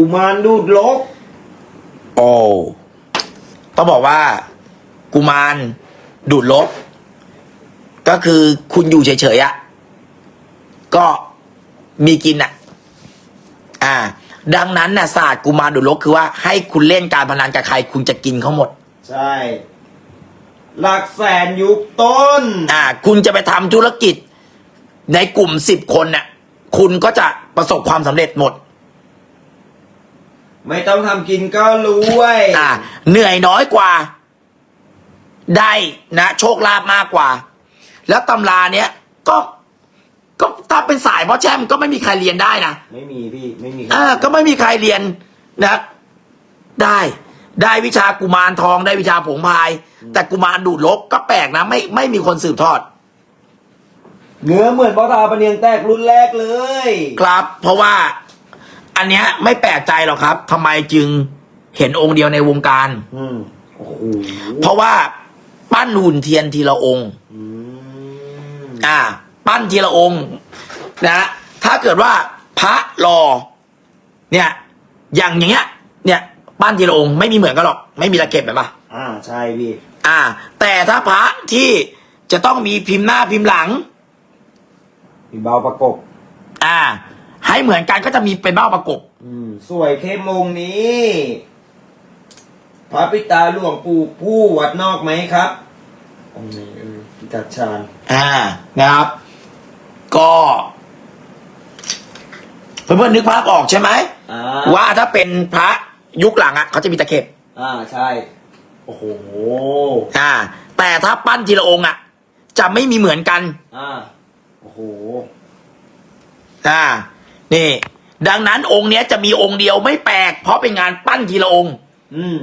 กุมารดูดลก โอ้ต้องบอกว่า กุมารดูดลบ ก็คือคุณอยู่เฉยๆอะก็มีกินอะอ่า ดังนั้นน่ะศาสตร์กุมารดูดลบคือว่าให้คุณเล่นการพนันกับใคร คุณจะกินเขาหมด ใช่ หลักแสนยุคต้น อ่า คุณจะไปทำธุรกิจ ในกลุ่มสิบคนเนี่ยคุณก็จะประสบความสำเร็จหมด ไม่ต้องทำกินก็รวยอ่าเหนื่อยน้อยกว่า ได้นะ โชคลาภมากกว่า แล้วตำราเนี้ยก็ก็ถ้าเป็นสายเพราะแช่มก็ไม่มีใครเรียนได้นะไม่มีพี่ไม่มีอ่าก็ไม่มีใครเรียนนะ ได้ ได้วิชากุมารทองได้วิชาผงพาย แต่กุมารดูดลบก็แปลกนะไม่ไม่มีคนสืบทอด เนื้อเหมือนพ่อตาปะเนียงแตกรุ่นแรกเลย ครับ เพราะว่า อันเนี้ยไม่แปลกใจหรอกครับทำไมจึงเห็นองค์เดียวในวงการ อืมโอ้โหเพราะว่าปั้นหุ่นเทียนทีละองค์ อืมอ่า ปั้นทีละองค์นะ ถ้าเกิดว่าพระรอ เนี่ย อย่างอย่างเงี้ย เนี่ยปั้นทีละองค์ไม่มีเหมือนกันหรอก ไม่มีตะเก็บแบบปะอ่าใช่พี่อ่า แต่ถ้าพระที่จะต้องมีพิมพ์หน้าพิมพ์หลัง พี่เบาประกบ อ่า ให้เหมือนกันก็จะมีเป็นเบ้าประกบ อืมสวยเข้มมงนี้พระปิตาหลวงปู่ผู้วัดนอกไหมครับองค์นี้เออพิจัดชาญอ่านะครับ ก็เพื่อนๆนึกภาพออกใช่ไหมอ่าว่าถ้าเป็นพระยุคหลังอะเขาจะมีตะเข็บ อ่าใช่ โอ้โห อ่า แต่ถ้าปั้นทีละองค์อะ จะไม่มีเหมือนกัน อ่า โอ้โห อ่า นี่ ดังนั้นองค์เนี้ยจะมีองค์เดียวไม่แปลก เพราะเป็นงานปั้นทีละองค์ อืม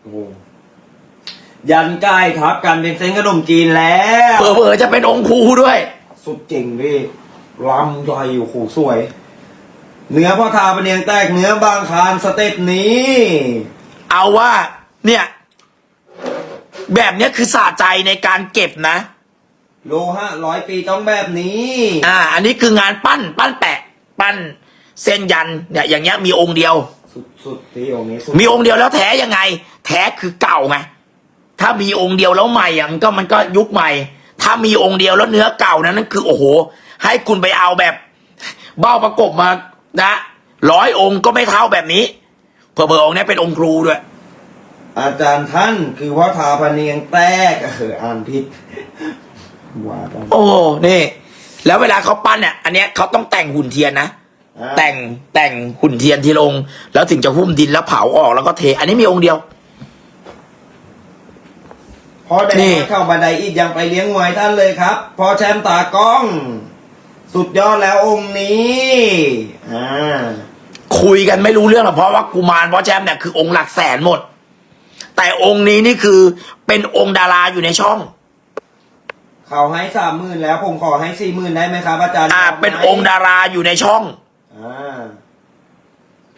โอ้โหยันใกล้ทับกันเป็นเส้นขนมจีนแล้ว เผลอๆจะเป็นองค์ครูด้วย สุดจริงพี่ลำใหญ่โอ้โหสวย เนื้อพ่อทาปะเนียงแตกเนื้อบางคานสเต็ปนี้ เอาว่า เนี่ย แบบเนี้ยคือสะใจในการเก็บนะ โลห้าร้อยปีต้องแบบนี้ อ่า อันนี้คืองานปั้น ปั้นแปะ ปั้นเส้นยันเนี่ยอย่างเงี้ยมีองค์เดียว สุดสุดพี่องค์นี้สุดมีองค์เดียวแล้วแท้ยังไง แท้คือเก่าไงถ้ามีองค์เดียวแล้วใหม่อะมันก็มันก็ยุคใหม่ ถ้ามีองค์เดียวแล้วเนื้อเก่านั้นนั่นคือโอ้โห ให้คุณไปเอาแบบ เบ้าประกบมานะร้อยองค์ก็ไม่เท่าแบบนี้เผื่อๆองค์เนี้ยเป็นองค์ครูด้วย อาจารย์ท่านคือพ่อทาปะเนียงแตกเอออ่านผิดว่าไปโอ้นี่ แล้วเวลาเขาปั้นเนี่ยอันเนี้ยเขาต้องแต่งหุ่นเทียนนะ อ่าแต่งแต่งหุ่นเทียนทีละองค์แล้วถึงจะหุ้มดินแล้วเผาออกแล้วก็เท อันนี้มีองค์เดียวพ่อแดงนี่เข้าบันไดอีกยังไปเลี้ยงมวยท่านเลยครับ พอแชมป์ตากล้อง สุดยอดแล้วองค์นี้อ่าคุยกันไม่รู้เรื่องหรอกเพราะว่ากุมารพ่อแชมป์เนี่ยคือองค์หลักแสนหมด แต่องค์นี้นี่คือเป็นองค์ดาราอยู่ในช่อง เขาให้สามหมื่นแล้วผมขอให้สี่หมื่นได้ไหมครับอาจารย์อ่าเป็นองค์ดาราอยู่ในช่อง อ่า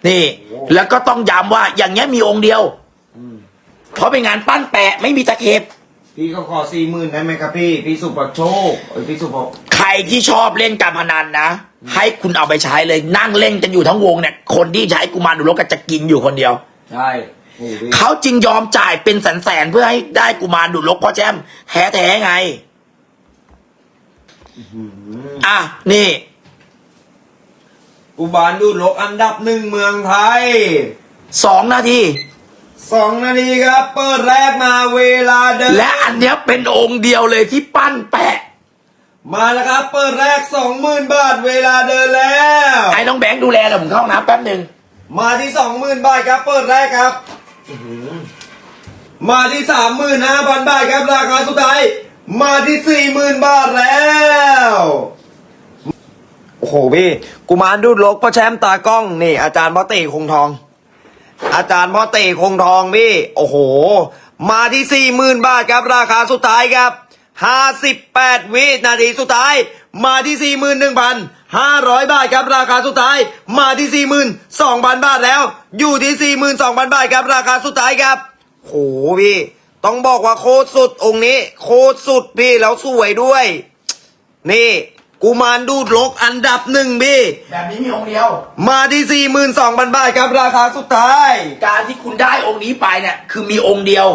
นี่ โอ้ แล้วก็ต้องย้ำว่าอย่างเงี้ยมีองค์เดียว อืมเพราะเป็นงานปั้นแปะไม่มีตะเข็บ พี่ก็ขอสี่หมื่นได้ไหมครับพี่ พี่สุปโชคเอ้ยพี่สุปใครที่ชอบเล่นการพนันนะ ให้คุณเอาไปใช้เลยนั่งเล่นกันอยู่ทั้งวงเนี่ย คนที่ใช้กุมารดูโลกก็จะกินอยู่คนเดียว ใช่โอ้โหพี่เขาจึงยอมจ่ายเป็นแสนๆเพื่อให้ได้กุมารดูดลกพ่อแจมแท้ๆไง อืมอะ นี่ อุบาลดูดลกอันดับหนึ่งเมืองไทย สองนาทีสองนาทีครับ เปิดแรกมาเวลาเดินและอันเนี้ยเป็นองค์เดียวเลยที่ปั้นแปะ มาแล้วครับ เปิดแรกสองหมื่นบาทเวลาเดินแล้ว ไอ้น้องแบงค์ดูแลเดี๋ยวผมเข้าห้องน้ำแป๊บหนึ่งมาที่สองหมื่นบาทครับ เปิดแรกครับอื้อหือมาที่สามหมื่นห้าพันบาทครับราคาสุดท้าย มาที่สี่หมื่นบาทแล้ว โอ้โหพี่กุมารดูดลกพ่อแชมป์ตากล้องนี่ อาจารย์พ่อเตคงทอง อาจารย์พ่อเตคงทองพี่ โอ้โห มาที่สี่หมื่นบาทครับ ราคาสุดท้ายครับห้าสิบแปดวินาทีสุดท้าย มาที่สี่หมื่นหนึ่งพันห้าร้อยบาทครับราคาสุดท้าย มาที่สี่หมื่นสองพันบาทแล้ว อยู่ที่สี่หมื่นสองพันบาทครับราคาสุดท้ายครับโหพี่ ต้องบอกว่าโคตรสุดองค์นี้ โคตรสุดพี่แล้วสวยด้วย นี่ กุมารดูดลกอันดับหนึ่งพี่ แบบนี้มีองค์เดียว มาที่สี่หมื่นสองพันบาทครับราคาสุดท้าย การที่คุณได้องค์นี้ไปเนี่ยคือมีองค์เดียว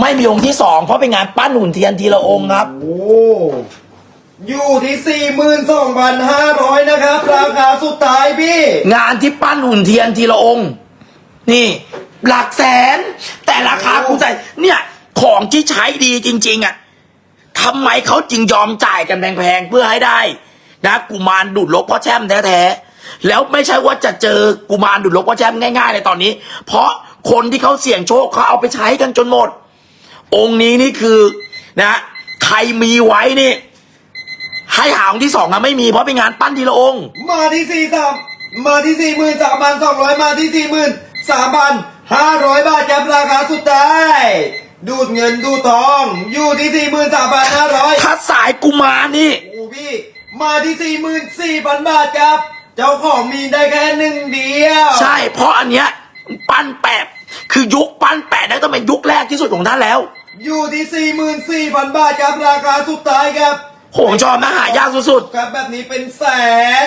ไม่มีองค์ที่สองเพราะเป็นงานปั้นหุ่นเทียนทีละองค์ครับ โอ้อยู่ที่สี่หมื่นสองพันห้าร้อยนะครับ ราคาสุดท้ายพี่ งานที่ปั้นหุ่นเทียนทีละองค์ นี่ หลักแสน แต่ราคาคุณใส่เนี่ย ของที่ใช้ดีจริง ๆ อะทำไมเขาจึงยอมจ่ายกันแพงๆเพื่อให้ได้ นะกุมารดูดลกพ่อแช่มแท้ๆแล้วไม่ใช่ว่าจะเจอกุมารดูดลกพ่อแช่มง่ายๆในตอนนี้ เพราะคนที่เขาเสี่ยงโชคเขาเอาไปใช้กันจนหมด องค์นี้นี่คือนะใครมีไว้นี่ ให้หาองค์ที่สองอะไม่มีเพราะเป็นงานปั้นทีละองค์ มาที่สี่สามมาที่สี่หมื่นสามพันสองร้อยมาที่สี่หมื่นสามพันห้าร้อยบาทครับราคาสุดท้าย ดูดเงินดูดทอง อยู่ที่สี่หมื่นสามพันห้าร้อยถ้าสายกุมารนี่ โอ้พี่ มาที่สี่หมื่นสี่พันบาทครับ เจ้าของมีได้แค่หนึ่งเดียวใช่ เพราะอันเนี้ยปั้นแปดคือยุคปั้นแปดนั่นต้องเป็นยุคแรกที่สุดของท่านแล้ว อยู่ที่สี่หมื่นสี่พันบาทครับราคาสุดท้ายครับโหผมชอบนะหายากสุดครับแบบนี้เป็นแสน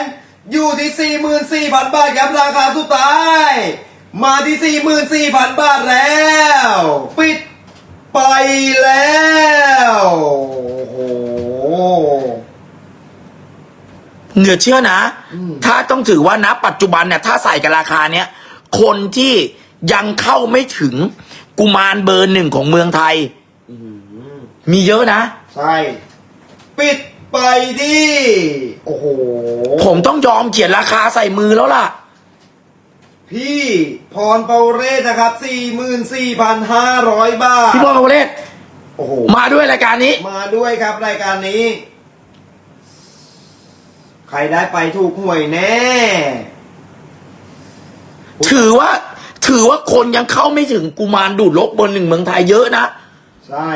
อยู่ที่สี่หมื่นสี่พันบาทครับราคาสุดท้าย มาที่สี่หมื่นสี่พันบาทแล้ว ปิด ไปแล้วโอ้โหๆเหนือเชื่อนะถ้าต้องถือว่านะปัจจุบันเนี่ยถ้าใส่กันราคาเนี้ยคนที่ยังเข้าไม่ถึงกุมารเบอร์หนึ่งของเมืองไทยมีเยอะนะ ใช่ ปิดไปดิ โอ้โห ผมต้องยอมเขียนราคาใส่มือแล้วล่ะ พี่พรเปาเรศนะครับสี่หมื่นสี่พันห้าร้อยบาท พี่บอลมาเลศโอ้โห มาด้วยรายการนี้ มาด้วยครับรายการนี้ ใครได้ไปถูกหวยแน่ ถือว่า ถือว่าคนยังเข้าไม่ถึงกุมารดูดลกเบอร์หนึ่งเมืองไทยเยอะนะ ใช่